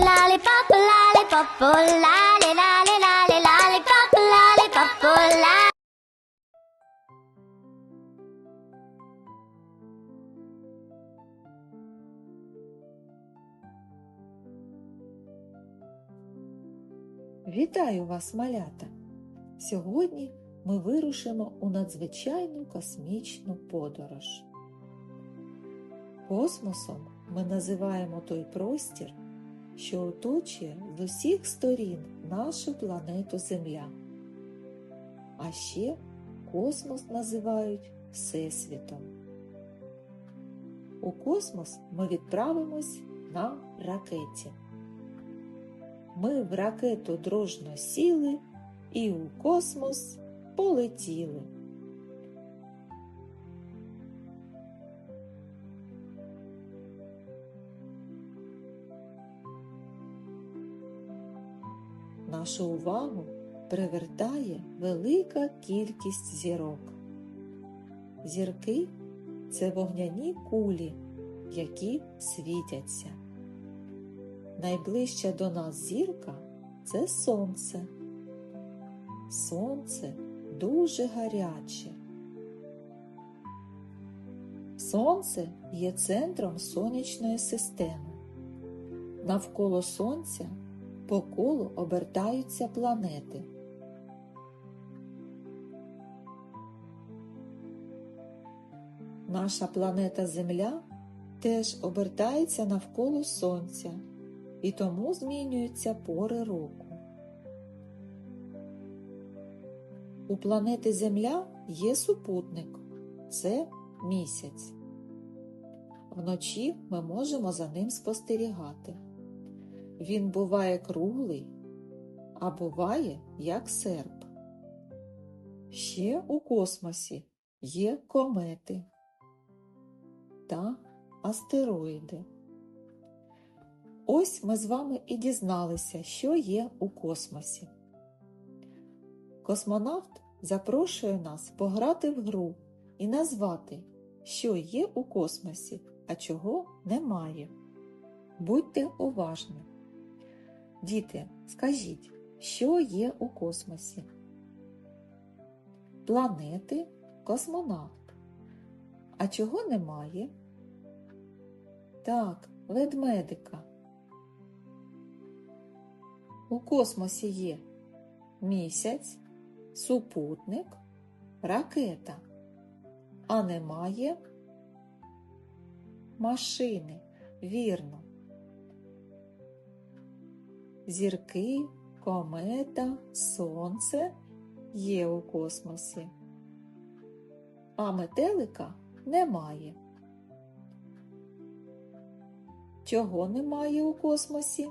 Lollipop, lollipop, lolly, lolly, lolly, lollipop, lollipop, lolly. Вітаю вас, малята! Сьогодні ми вирушимо у надзвичайну космічну подорож. Космосом ми називаємо той простір, що оточує з усіх сторін нашу планету Земля. А ще космос називають Всесвітом. У космос ми відправимось на ракеті. Ми в ракету дружно сіли і у космос полетіли. Нашу увагу привертає велика кількість зірок. Зірки це вогняні кулі, які світяться. Найближча до нас зірка це сонце. Сонце дуже гаряче. Сонце є центром сонячної системи. Навколо сонця по колу обертаються планети. Наша планета Земля теж обертається навколо сонця і тому змінюються пори року. У планети Земля є супутник це місяць. Вночі ми можемо за ним спостерігати. Він буває круглий, а буває як серп. Ще у космосі є комети та астероїди. Ось ми з вами і дізналися, що є у космосі. Космонавт запрошує нас пограти в гру і назвати, що є у космосі, а чого немає. Будьте уважні. Діти, скажіть, що є у космосі? Планети, космонавт. А чого немає? Так, ведмедика. У космосі є місяць, супутник, ракета, а немає машини, вірно. Зірки, комета, сонце є у космосі, а метелика немає. Чого немає у космосі?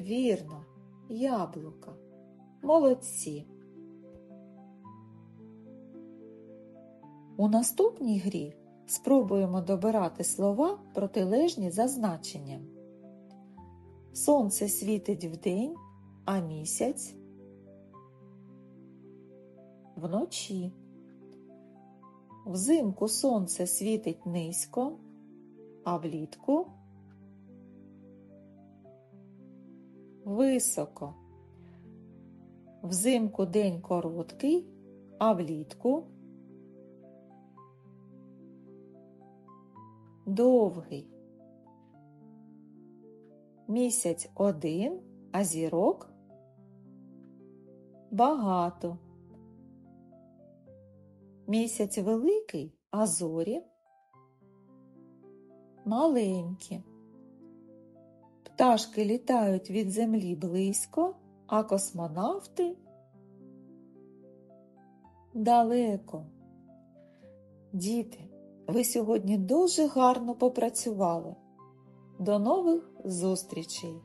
Вірно, яблука. Молодці. У наступній грі спробуємо добирати слова протилежні за значенням. Сонце світить вдень, а місяць вночі. Взимку сонце світить низько, а влітку високо. Взимку день короткий, а влітку довгий. Місяць один, а зірок багато. Місяць великий, а зорі маленькі. Пташки літають від землі близько, а космонавти далеко. Діти, ви сьогодні дуже гарно попрацювали. До нових зустрічей!